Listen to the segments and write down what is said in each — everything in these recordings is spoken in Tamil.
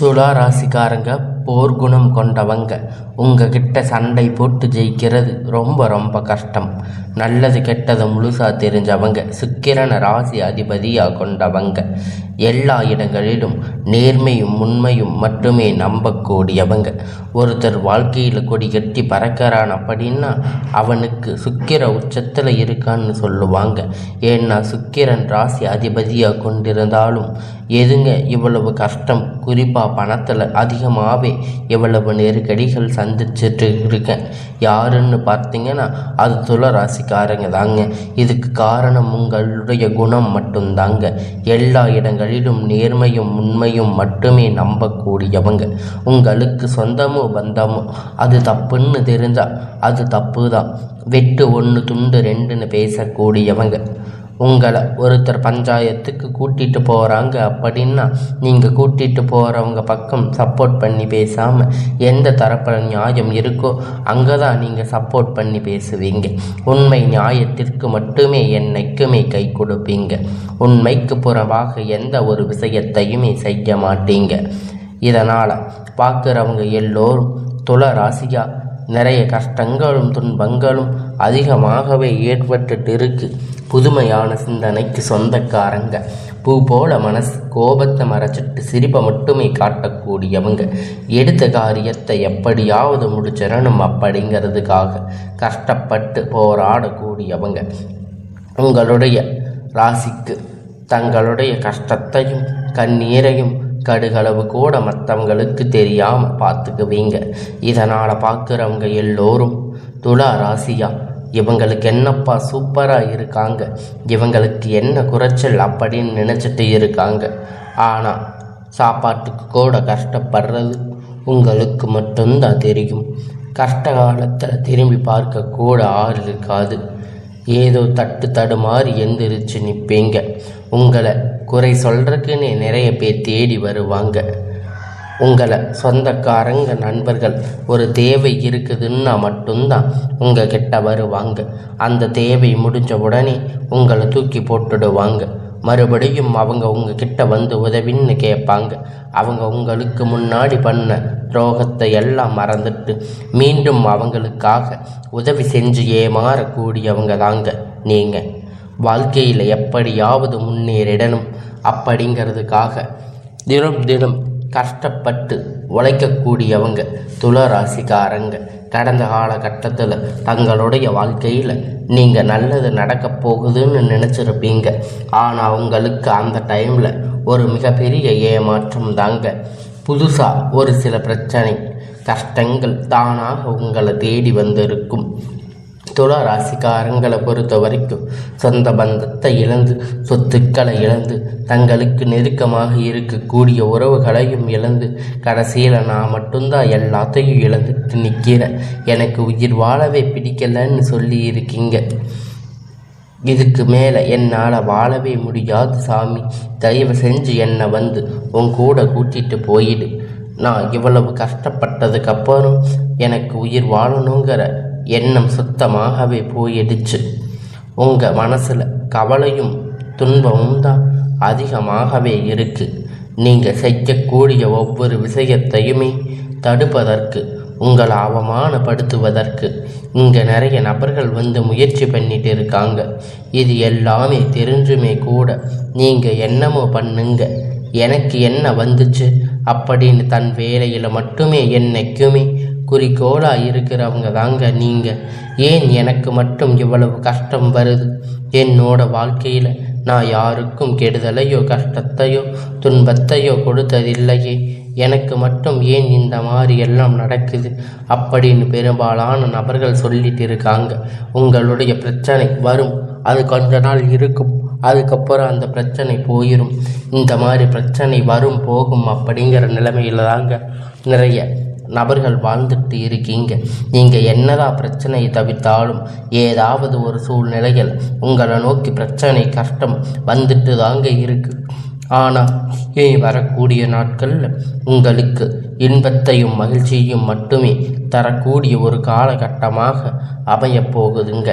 துலா ராசிக்காரங்க போர்க்குணம் கொண்டவங்க. உங்ககிட்ட சண்டை போட்டு ஜெயிக்கிறது ரொம்ப ரொம்ப கஷ்டம். நல்லது கெட்டது முழுசாக தெரிஞ்சவங்க சுக்கிரன ராசி அதிபதியாக கொண்டவங்க. எல்லா இடங்களிலும் நேர்மையும் உண்மையும் மட்டுமே நம்பக்கூடியவங்க. ஒருத்தர் வாழ்க்கையில் கொடி கட்டி பறக்கிறான் அப்படின்னா அவனுக்கு சுக்கிர உச்சத்தில் இருக்கான்னு சொல்லுவாங்க. ஏன்னா சுக்கிரன் ராசி அதிபதியாக கொண்டிருந்தாலும் எதுங்க இவ்வளவு கஷ்டம்? குறிப்பாக பணத்தில் அதிகமாகவே எவ்வளவு நெருக்கடிகள் சந்திச்சுட்டு இருக்கேன். யாருன்னு பார்த்தீங்கன்னா அது துளராசிக்காரங்க தாங்க. இதுக்கு காரணம் உங்களுடைய குணம் மட்டும்தாங்க. எல்லா இடங்களிலும் நேர்மையும் உண்மையும் மட்டுமே நம்பக்கூடியவங்க. உங்களுக்கு சொந்தமோ பந்தமோ அது தப்புன்னு தெரிஞ்சால் அது தப்பு தான் வெட்டு ஒன்று துண்டு ரெண்டுன்னு பேசக்கூடியவங்க. உங்களை ஒருத்தர் பஞ்சாயத்துக்கு கூட்டிகிட்டு போகிறாங்க அப்படின்னா நீங்கள் கூட்டிகிட்டு போகிறவங்க பக்கம் சப்போர்ட் பண்ணி பேசாமல் எந்த தரப்பில் நியாயம் இருக்கோ அங்கே தான் நீங்கள் சப்போர்ட் பண்ணி பேசுவீங்க. உண்மை நியாயத்திற்கு மட்டுமே என்னைக்குமே கை கொடுப்பீங்க. உண்மைக்கு புறமாக எந்த ஒரு விஷயத்தையுமே செய்ய மாட்டீங்க. இதனால் பார்க்குறவங்க எல்லோரும் துள ராசியாக நிறைய கஷ்டங்களும் துன்பங்களும் அதிகமாகவே ஏற்பட்டுட்டு இருக்குது புதுமையான சிந்தனைக்கு சொந்தக்காரங்க. பூ போல மனசு கோபத்தை மறைச்சிட்டு சிரிப்பை மட்டுமே காட்டக்கூடியவங்க. எடுத்த காரியத்தை எப்படியாவது முடிச்சிடணும் அப்படிங்கிறதுக்காக கஷ்டப்பட்டு போராடக்கூடியவங்க. உங்களுடைய ராசிக்கு தங்களுடைய கஷ்டத்தையும் கண்ணீரையும் கடுகளவு கூட மற்றவங்களுக்கு தெரியாமல் பார்த்துக்குவீங்க. இதனால் பார்க்குறவங்க எல்லோரும் துலா ராசியா இவங்களுக்கு என்னப்பா சூப்பராக இருக்காங்க? இவங்களுக்கு என்ன குறைச்சல் அப்படின்னு நினச்சிட்டு இருக்காங்க? ஆனால் சாப்பாட்டுக்கு கூட கஷ்டப்படுறது உங்களுக்கு மட்டும்தான் தெரியும். கஷ்ட காலத்தில் திரும்பி பார்க்க கூட ஆள் இருக்காது. ஏதோ தட்டு தடுமாறி எந்திரிச்சு நிற்பீங்க உங்களை குறை சொல்கிறதுக்குன்னு நிறைய பேர் தேடி வருவாங்க. உங்களை சொந்தக்காரங்க நண்பர்கள் ஒரு தேவை இருக்குதுன்னா மட்டும்தான் உங்கள் கிட்ட வருவாங்க. அந்த தேவை முடிஞ்ச உடனே உங்களை தூக்கி போட்டுடுவாங்க. மறுபடியும் அவங்க உங்ககிட்ட வந்து உதவின்னு கேட்பாங்க. அவங்க உங்களுக்கு முன்னாடி பண்ண துரோகத்தை எல்லாம் மறந்துட்டு மீண்டும் அவங்களுக்காக உதவி செஞ்சு ஏமாறக்கூடியவங்க தாங்க நீங்கள் வாழ்க்கையில் எப்படியாவது முன்னேறிடணும். அப்படிங்கிறதுக்காக தினம் தினம் கஷ்டப்பட்டு உழைக்கக்கூடியவங்க துளராசிக்காரங்க. கடந்த காலகட்டத்தில் தங்களுடைய வாழ்க்கையில் நீங்கள் நல்லது நடக்க போகுதுன்னு நினச்சிருப்பீங்க. ஆனால் உங்களுக்கு அந்த டைமில் ஒரு மிகப்பெரிய ஏமாற்றம் தாங்க. புதுசாக ஒரு சில பிரச்சனை கஷ்டங்கள் தானாக உங்களை தேடி வந்திருக்கும். துலா ராசிக்காரங்களை பொறுத்த வரைக்கும் சொந்த பந்தத்தை இழந்து சொத்துக்களை இழந்து தங்களுக்கு நெருக்கமாக இருக்கக்கூடிய உறவுகளையும் இழந்து கடைசியில் நான் மட்டும்தான் எல்லாத்தையும் இழந்துட்டு நிற்கிறேன் எனக்கு உயிர் வாழவே பிடிக்கலன்னு சொல்லி இருக்கீங்க. இதுக்கு மேலே என்னால் வாழவே முடியாது சாமி. தயவு செஞ்சு என்னை வந்து உன் கூட கூட்டிகிட்டு போயிடு. நான் இவ்வளவு கஷ்டப்பட்டதுக்கப்புறம் எனக்கு உயிர் வாழணுங்கிற எண்ணம் சுத்தமாகவே போயிடுச்சு. உங்கள் மனசில் கவலையும் துன்பமும் தான் அதிகமாகவே இருக்குது நீங்கள் செய்யக்கூடிய ஒவ்வொரு விஷயத்தையுமே தடுப்பதற்கு உங்களை அவமானப்படுத்துவதற்கு இங்கே நிறைய நபர்கள் வந்து முயற்சி பண்ணிட்டு இருக்காங்க. இது எல்லாமே தெரிஞ்சுமே கூட நீங்கள் என்னமோ பண்ணுங்க. எனக்கு என்ன வந்துச்சு? அப்படின்னு தன் வேலையில் மட்டுமே என்னைக்குமே குறிக்கோளாக இருக்கிறவங்க தாங்க நீங்கள் ஏன் எனக்கு மட்டும் இவ்வளவு கஷ்டம் வருது? என்னோட வாழ்க்கையில் நான் யாருக்கும் கெடுதலையோ கஷ்டத்தையோ துன்பத்தையோ கொடுத்ததில்லையே. எனக்கு மட்டும் ஏன் இந்த மாதிரி எல்லாம் நடக்குது? அப்படின்னு பெரும்பாலான நபர்கள் சொல்லிட்டு இருக்காங்க. உங்களுடைய பிரச்சனை வரும். அது கொஞ்ச நாள் இருக்கும். அதுக்கப்புறம் அந்த பிரச்சனை போயிடும் இந்த மாதிரி பிரச்சனை வரும் போகும் அப்படிங்கிற நிலைமையில் தாங்க நிறைய நபர்கள் வாழ்ந்துட்டு இருக்கீங்க. நீங்கள் என்னதான் பிரச்சனையை தவிர்த்தாலும் ஏதாவது ஒரு சூழ்நிலையில் உங்களை நோக்கி பிரச்சனை கஷ்டம் வந்துட்டு தாங்க இருக்கு. ஆனால் இனி வரக்கூடிய நாட்களில் உங்களுக்கு இன்பத்தையும் மகிழ்ச்சியையும் மட்டுமே தரக்கூடிய ஒரு காலகட்டமாக அமையப் போகுதுங்க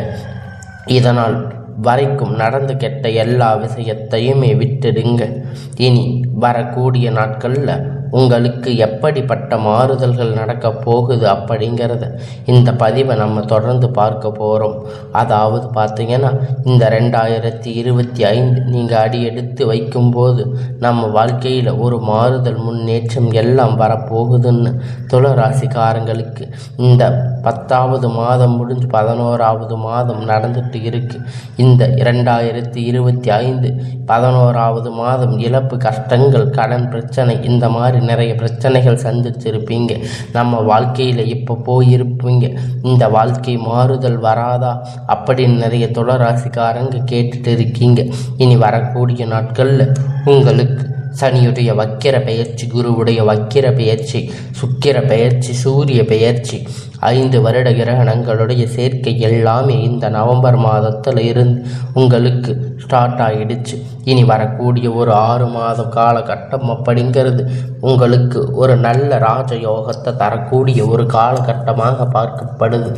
இதனால் வரைக்கும் நடந்து கெட்ட எல்லா விஷயத்தையுமே விட்டுடுங்க. இனி வரக்கூடிய நாட்களில் உங்களுக்கு எப்படிப்பட்ட மாறுதல்கள் நடக்க போகுது அப்படிங்கிறத இந்த பதிவை நம்ம தொடர்ந்து பார்க்க போகிறோம் அதாவது பார்த்தீங்கன்னா இந்த ரெண்டாயிரத்தி இருபத்தி ஐந்து நீங்கள் அடி எடுத்து வைக்கும்போது நம்ம வாழ்க்கையில் ஒரு மாறுதல் முன்னேற்றம் எல்லாம் வரப்போகுதுன்னு துளராசிக்காரங்களுக்கு இந்த பத்தாவது மாதம் முடிஞ்சு பதினோராவது மாதம் நடந்துட்டு இருக்கு. இந்த இரண்டாயிரத்தி இருபத்தி ஐந்து பதினோராவது மாதம் இழப்பு கஷ்டங்கள் கடன் பிரச்சனை இந்த மாதிரி நிறைய பிரச்சனைகள் சந்திச்சிருப்பீங்க நம்ம வாழ்க்கையில் இப்போ போயிருப்பீங்க. இந்த வாழ்க்கை மாறுதல் வராதா? அப்படின்னு நிறைய தொடராசிக்காரங்க கேட்டுட்டு இருக்கீங்க. இனி வரக்கூடிய நாட்களில் உங்களுக்கு சனியுடைய வக்கிர பெயர்ச்சி குருவுடைய வக்கிர பெயர்ச்சி சுக்கிர பெயர்ச்சி சூரிய பெயர்ச்சி ஐந்து வருட கிரகணங்களுடைய சேர்க்கை எல்லாமே இந்த நவம்பர் மாதத்தில் இருந்து உங்களுக்கு ஸ்டார்ட் ஆகிடுச்சு இனி வரக்கூடிய ஒரு ஆறு மாத காலகட்டம் அப்படிங்கிறது உங்களுக்கு ஒரு நல்ல ராஜயோகத்தை தரக்கூடிய ஒரு காலகட்டமாக பார்க்கப்படுது.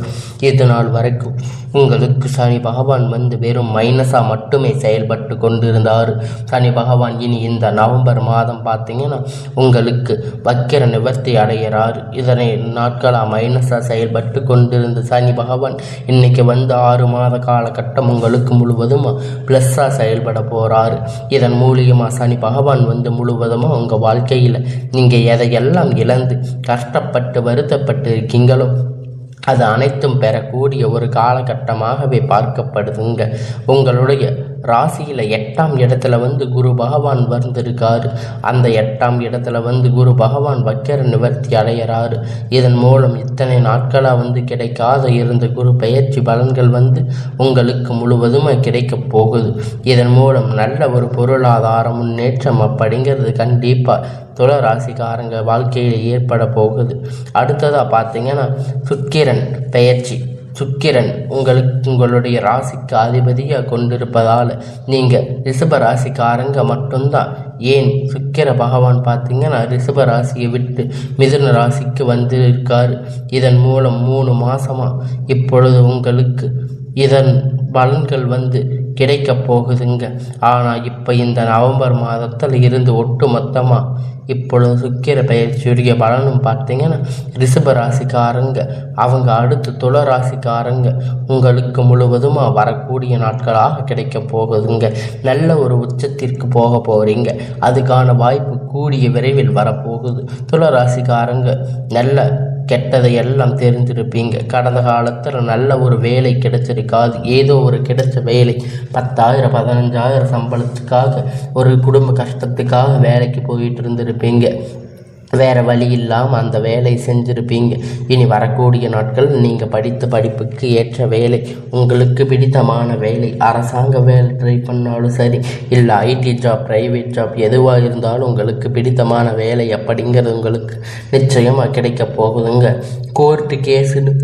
இது நாள் வரைக்கும் உங்களுக்கு சனி பகவான் வந்து வெறும் மைனஸாக மட்டுமே செயல்பட்டு கொண்டிருந்தார். சனி பகவான் இனி இந்த நவம்பர் மாதம் பார்த்தீங்கன்னா உங்களுக்கு வக்கிர நிவர்த்தி அடைகிறார். இதனை நாட்களாக மைனஸாக செயல்பட்டு கொண்டிருந்த சனி பகவான் இன்னைக்கு வந்து ஆறு மாத காலகட்டம் உங்களுக்கு முழுவதும் ப்ளஸ்ஸாக செயல்பட போகிறார் இதன் மூலியமாக சனி பகவான் வந்து முழுவதுமாக உங்கள் வாழ்க்கையில் நீங்கள் எதையெல்லாம் இழந்து கஷ்டப்பட்டு வருத்தப்பட்டு இருக்கீங்களோ அது அனைத்தும் பெறக்கூடிய ஒரு காலகட்டமாகவே பார்க்கப்படுதுங்க. உங்களுடைய ராசியில் எட்டாம் இடத்துல வந்து குரு பகவான் வந்திருக்காரு. அந்த எட்டாம் இடத்துல வந்து குரு பகவான் வக்கர நிவர்த்தி அடையிறாரு. இதன் மூலம் இத்தனை நாட்களாக வந்து கிடைக்காத இருந்த குரு பெயர்ச்சி பலன்கள் வந்து உங்களுக்கு முழுவதுமாக கிடைக்க போகுது. இதன் மூலம் நல்ல ஒரு பொருளாதார முன்னேற்றம் அப்படிங்கிறது கண்டிப்பாக துள ராசிக்காரங்க வாழ்க்கையில் ஏற்பட போகுது. அடுத்ததாக பார்த்தீங்கன்னா சுக்கிரன் பெயர்ச்சி. சுக்கிரன் உங்களுக்கு உங்களுடைய ராசிக்கு அதிபதியாக கொண்டிருப்பதால் நீங்கள் ரிஷப ராசிக்காரங்க மட்டும்தான். ஏன்? சுக்கிர பகவான் பார்த்தீங்கன்னா ரிஷப ராசியை விட்டு மிதுன ராசிக்கு வந்து இருக்கார் இதன் மூலம் மூணு மாதமாக இப்பொழுது உங்களுக்கு இதன் பலன்கள் வந்து கிடைக்க போகுதுங்க. ஆனால் இப்போ இந்த நவம்பர் மாதத்தில் இருந்து ஒட்டு மொத்தமாக இப்பொழுது சுக்கிர பயிற்சியுடைய பலனும் பார்த்தீங்கன்னா ரிஷப ராசிக்காரங்க அவங்க அடுத்து துள ராசிக்காரங்க உங்களுக்கு முழுவதுமாக வரக்கூடிய நாட்களாக கிடைக்க போகுதுங்க. நல்ல ஒரு உச்சத்திற்கு போக போகிறீங்க அதுக்கான வாய்ப்பு கூடிய விரைவில் வரப்போகுது. துள ராசிக்காரங்க நல்ல கெட்டதை எல்லாம் தெரிஞ்சிருப்பீங்க கடந்த காலத்தில் நல்ல ஒரு வேலை கிடைச்சிருக்காது. ஏதோ ஒரு கிடைச்ச வேலை பத்தாயிரம் பதினஞ்சாயிரம் சம்பளத்துக்காக ஒரு குடும்ப கஷ்டத்துக்காக வேலைக்கு போயிட்டு இருந்திருப்பீங்க. வேறு வழி இல்லாமல் அந்த வேலை செஞ்சுருப்பீங்க. இனி வரக்கூடிய நாட்கள் நீங்கள் படித்த படிப்புக்கு ஏற்ற வேலை. உங்களுக்கு பிடித்தமான வேலை. அரசாங்க வேலை ட்ரை பண்ணாலும் சரி இல்லை ஐடி ஜாப் ப்ரைவேட் ஜாப் எதுவாக இருந்தாலும் உங்களுக்கு பிடித்தமான வேலை அப்படிங்கிறது உங்களுக்கு நிச்சயமாக கிடைக்க போகுதுங்க. கோர்ட்டு கேஸுன்னு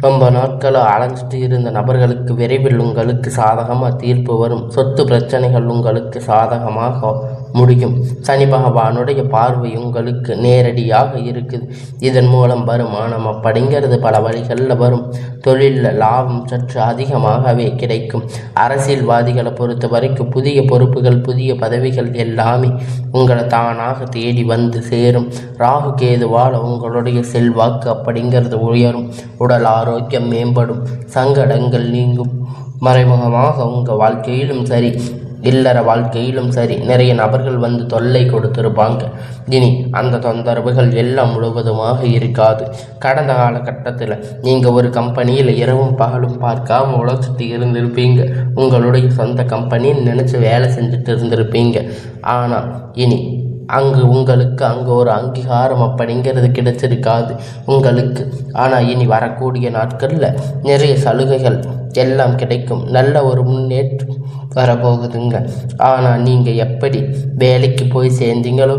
ரொம்ப நாட்களாக அலைஞ்சிட்டு இருந்த நபர்களுக்கு விரைவில் உங்களுக்கு சாதகமாக தீர்ப்பு வரும். சொத்து பிரச்சனைகள் உங்களுக்கு சாதகமாக முடியும். சனி பகவானுடைய பார்வை உங்களுக்கு நேரடியாக இருக்குது. இதன் மூலம் வருமானம் அப்படிங்கிறது பல வழிகளில் வரும். தொழிலில் லாபம் சற்று அதிகமாகவே கிடைக்கும். அரசியல்வாதிகளை பொறுத்த வரைக்கும் புதிய பொறுப்புகள் புதிய பதவிகள் எல்லாமே உங்களை தானாக தேடி வந்து சேரும். ராகு கேதுவால் உங்களுடைய செல்வாக்கு அப்படிங்கிறது உயரும். உடல் ஆரோக்கியம் மேம்படும். சங்கடங்கள் நீங்கும். மறைமுகமாக உங்கள் வாழ்க்கையிலும் சரி இல்லற வாழ்க்கையிலும் சரி நிறைய நபர்கள் வந்து தொல்லை கொடுத்துருப்பாங்க. இனி அந்த தொந்தரவுகள் எல்லாம் முழுவதுமாக இருக்காது. கடந்த காலகட்டத்தில் நீங்கள் ஒரு கம்பெனியில் இரவும் பகலும் பார்க்காம உழைச்சிட்டு இருந்திருப்பீங்க. உங்களுடைய சொந்த கம்பெனின்னு நினச்சி வேலை செஞ்சுட்டு இருந்திருப்பீங்க. ஆனால் இனி அங்கு உங்களுக்கு அங்கே ஒரு அங்கீகாரம் அப்படிங்கிறது கிடைச்சிருக்காது உங்களுக்கு. ஆனால் இனி வரக்கூடிய நாட்களில் நிறைய சலுகைகள் எல்லாம் கிடைக்கும். நல்ல ஒரு முன்னேற்றம் வரப்போகுதுங்க. ஆனால் நீங்கள் எப்படி வேலைக்கு போய் சேர்ந்தீங்களோ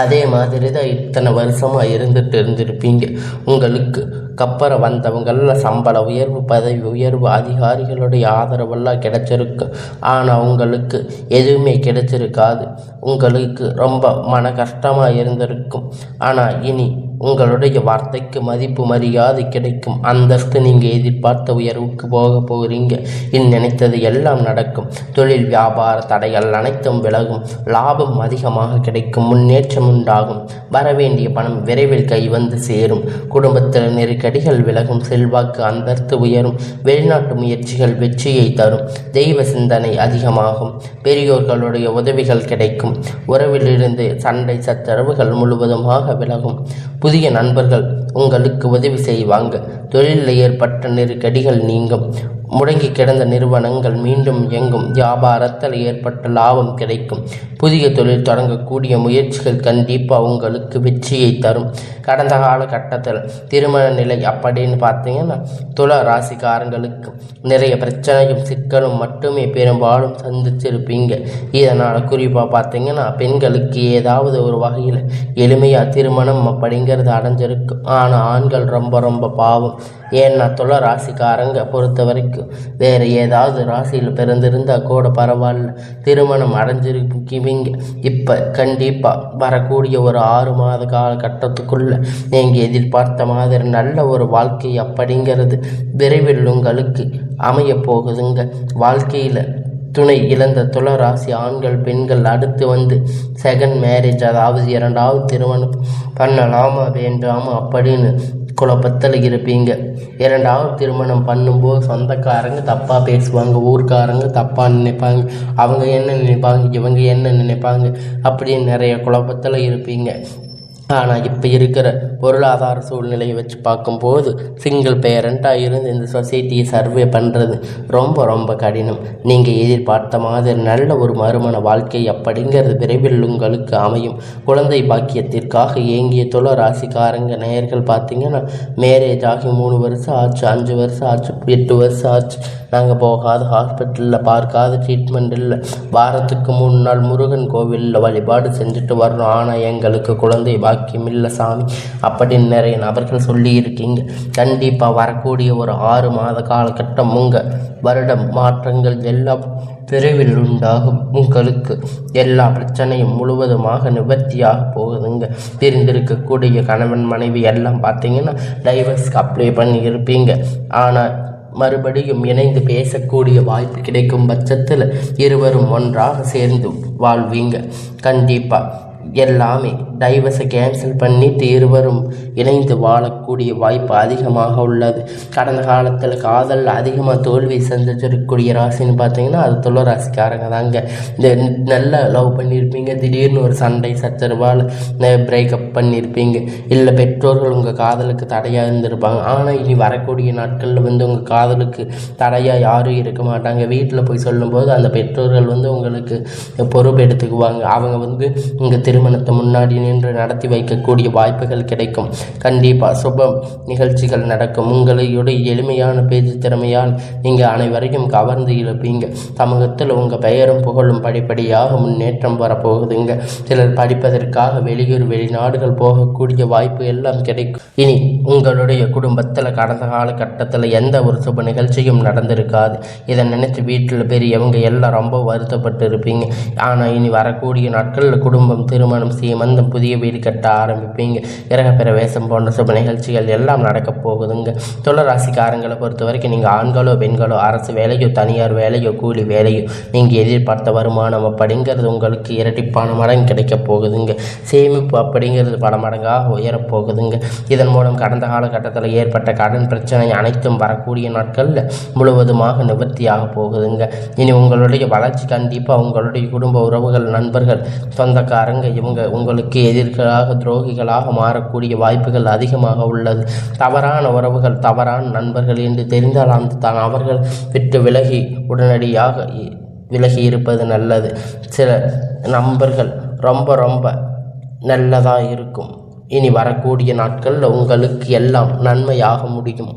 அதே மாதிரி தான் இத்தனை வருஷமாக இருந்துட்டு இருந்திருப்பீங்க. உங்களுக்கு அப்புறம் வந்தவங்களில் சம்பள உயர்வு பதவி உயர்வு அதிகாரிகளுடைய ஆதரவெல்லாம் கிடைச்சிருக்கு. ஆனால் உங்களுக்கு எதுவுமே கிடைச்சிருக்காது. உங்களுக்கு ரொம்ப மன கஷ்டமாக இருந்திருக்கும். ஆனால் இனி உங்களுடைய வார்த்தைக்கு மதிப்பு மரியாதை கிடைக்கும். அந்தஸ்து நீங்கள் எதிர்பார்த்த உயர்வுக்கு போக போகிறீங்க. இனி நினைத்தது எல்லாம் நடக்கும். தொழில் வியாபார தடைகள் அனைத்தும் விலகும். லாபம் அதிகமாக கிடைக்கும். முன்னேற்றம் உண்டாகும். வரவேண்டிய பணம் விரைவில் கை வந்து சேரும். குடும்பத்தில் நெருக்கடிகள் விலகும். செல்வாக்கு அந்தஸ்து உயரும். வெளிநாட்டு முயற்சிகள் வெற்றியை தரும். தெய்வ சிந்தனை அதிகமாகும். பெரியோர்களுடைய உதவிகள் கிடைக்கும். உறவிலிருந்து சண்டை சச்சரவுகள் முழுவதுமாக விலகும். புதிய நண்பர்கள் உங்களுக்கு உதவி செய்வாங்க. தொழிலில் ஏற்பட்ட நெருக்கடிகள் நீங்கும். முடங்கி கிடந்த நிறுவனங்கள் மீண்டும் இயங்கும். வியாபாரத்தில் ஏற்பட்ட லாபம் கிடைக்கும். புதிய தொழில் தொடங்கக்கூடிய முயற்சிகள் கண்டிப்பாக உங்களுக்கு வெற்றியை தரும். கடந்த கால கட்டத்தில் திருமண நிலை அப்படின்னு பார்த்தீங்கன்னா துள ராசிக்காரங்களுக்கு நிறைய பிரச்சனையும் சிக்கலும் மட்டுமே பெரும்பாலும் சந்திச்சிருப்பீங்க. இதனால் குறிப்பாக பார்த்தீங்கன்னா பெண்களுக்கு ஏதாவது ஒரு வகையில் எளிமையாக திருமணம் அப்படிங்கிறது அடைஞ்சிருக்கும். ஆனால் ஆண்கள் ரொம்ப ரொம்ப பாவம். ஏன்னா துள ராசிக்காரங்க பொறுத்த வரைக்கும்? வேறு ஏதாவது ராசியில் பிறந்திருந்தால் கூட பரவாயில்ல. திருமணம் அடைஞ்சிருக்கிவிங்க இப்போ கண்டிப்பாக வரக்கூடிய ஒரு ஆறு மாத காலகட்டத்துக்குள்ளே நீங்கள் எதிர்பார்த்த மாதிரி நல்ல ஒரு வாழ்க்கை அப்படிங்கிறது விரைவில் உங்களுக்கு அமைய போகுதுங்க. வாழ்க்கையில் துணை இழந்த துளராசி ஆண்கள் பெண்கள் அடுத்து வந்து செகண்ட் மேரேஜ் அதாவது இரண்டாவது திருமணம் பண்ணலாமா வேண்டாமா அப்படின்னு குழப்பத்தில் இருப்பீங்க. இரண்டாவது திருமணம் பண்ணும்போது சொந்தக்காரங்க தப்பாக பேசுவாங்க ஊர்க்காரங்க தப்பாக நினைப்பாங்க அவங்க என்ன நினைப்பாங்க இவங்க என்ன நினைப்பாங்க அப்படின்னு நிறைய குழப்பத்தில் இருப்பீங்க. ஆனால் இப்போ இருக்கிற பொருளாதார சூழ்நிலையை வச்சு பார்க்கும்போது சிங்கிள் பேரண்ட்டாக இருந்து இந்த சொசைட்டியை சர்வே பண்ணுறது ரொம்ப ரொம்ப கடினம். நீங்கள் எதிர்பார்த்த மாதிரி நல்ல ஒரு மறுமண வாழ்க்கை அப்படிங்கிறது விரைவில் உங்களுக்கு அமையும். குழந்தை பாக்கியத்திற்காக ஏங்கிய துள ராசிக்காரங்க நேயர்கள் பார்த்தீங்கன்னா மேரேஜ் ஆகி மூணு வருஷம் ஆச்சு அஞ்சு வருஷம் ஆச்சு எட்டு வருஷம் ஆச்சு. நாங்கள் போகாத ஹாஸ்பிட்டலில் பார்க்காத ட்ரீட்மெண்ட் இல்லை. வாரத்துக்கு மூணு நாள் முருகன் கோவிலில் வழிபாடு செஞ்சுட்டு வரணும் ஆனால் எங்களுக்கு குழந்தை பாக்கியம் இல்லை சாமி. அப்படின்னு நிறைய நபர்கள் சொல்லியிருக்கீங்க. கண்டிப்பாக வரக்கூடிய ஒரு ஆறு மாத காலகட்டம் உங்கள் வருடம் மாற்றங்கள் எல்லாம் விரைவில் உண்டாகும். உங்களுக்கு எல்லா பிரச்சனையும் முழுவதுமாக நிவர்த்தியாக போகுதுங்க. பிரிந்திருக்கக்கூடிய கணவன் மனைவி எல்லாம் பார்த்தீங்கன்னா டைவர்ஸ்க்கு அப்ளை பண்ணி இருப்பீங்க ஆனால் மறுபடியும் இணைந்து பேசக்கூடிய வாய்ப்பு கிடைக்கும் பட்சத்தில் இருவரும் ஒன்றாக சேர்ந்து வாழ்வீங்க. கண்டிப்பாக எல்லாமே டைவர்ஸை கேன்சல் பண்ணிட்டு இருவரும் இணைந்து வாழக்கூடிய வாய்ப்பு அதிகமாக உள்ளது. கடந்த காலத்தில் காதல் அதிகமாக தோல்வி சந்திச்சிருக்கக்கூடிய ராசின்னு பார்த்தீங்கன்னா அது துள ராசிக்காரங்க தாங்க. இந்த நல்ல லவ் பண்ணியிருப்பீங்க திடீர்னு ஒரு சண்டை சச்சரவால் பிரேக்கப் பண்ணியிருப்பீங்க இல்லை பெற்றோர்கள் உங்கள் காதலுக்கு தடையாக இருந்திருப்பாங்க. ஆனால் இனி வரக்கூடிய நாட்களில் வந்து உங்கள் காதலுக்கு தடையாக யாரும் இருக்க மாட்டாங்க. வீட்டில் போய் சொல்லும்போது அந்த பெற்றோர்கள் வந்து உங்களுக்கு பொறுப்பு எடுத்துக்குவாங்க அவங்க வந்து உங்கள் திருமணத்தை முன்னாடி நின்று நடத்தி வைக்கக்கூடிய வாய்ப்புகள் கிடைக்கும். கண்டிப்பாக சுப நிகழ்ச்சிகள் நடக்கும். உங்களுடைய எளிமையான பேச்சு திறமையால் நீங்கள் அனைவரையும் கவர்ந்து இழுப்பீங்க. சமூகத்தில் உங்கள் பெயரும் புகழும் படிப்படியாக முன்னேற்றம் வரப்போகுதுங்க. சிலர் படிப்பதற்காக வெளியூர் வெளிநாடுகள் போகக்கூடிய வாய்ப்பு எல்லாம் கிடைக்கும். இனி உங்களுடைய குடும்பத்தில் கடந்த காலகட்டத்தில் எந்த ஒரு சுப நிகழ்ச்சியும் நடந்திருக்காது. இதை நினைச்சு வீட்டில் பெரியவங்க எல்லாம் ரொம்ப வருத்தப்பட்டு இருப்பீங்க ஆனால் இனி வரக்கூடிய நாட்களில் குடும்பம் திருமணம் சீமந்தம் புதிய வீடு கட்ட ஆரம்பிப்பீங்க. கிரகப்பிர வேஷம் போன்ற சுப நிகழ்ச்சிகள் எல்லாம் நடக்க போகுதுங்க. துளராசிக்காரங்களை பொறுத்த வரைக்கும் நீங்கள் ஆண்களோ பெண்களோ அரசு வேலையோ தனியார் வேலையோ கூலி வேலையோ நீங்கள் எதிர்பார்த்த வருமானம் அப்படிங்கிறது உங்களுக்கு இரட்டிப்பான மடங்கு கிடைக்க போகுதுங்க. சேமிப்பு அப்படிங்கிறது பல மடங்காக உயரப்போகுதுங்க இதன் மூலம் கடந்த காலகட்டத்தில் ஏற்பட்ட கடன் பிரச்சனை அனைத்தும் வரக்கூடிய நாட்களில் முழுவதுமாக நிவர்த்தியாக போகுதுங்க. இனி உங்களுடைய வளர்ச்சி கண்டிப்பாக உங்களுடைய குடும்ப உறவுகள் நண்பர்கள் சொந்தக்காரங்க இவங்க உங்களுக்கு எதிர்களாக துரோகிகளாக மாறக்கூடிய வாய்ப்புகள் அதிகமாக உள்ளது. தவறான உறவுகள் தவறான நண்பர்கள் என்று தெரிந்தால் அந்த தான் அவர்கள் விட்டு விலகி உடனடியாக விலகி இருப்பது நல்லது. சில நண்பர்கள் ரொம்ப ரொம்ப நல்லதாக இருக்கும். இனி வரக்கூடிய நாட்களில் உங்களுக்கு எல்லாம் நன்மையாக முடியும்.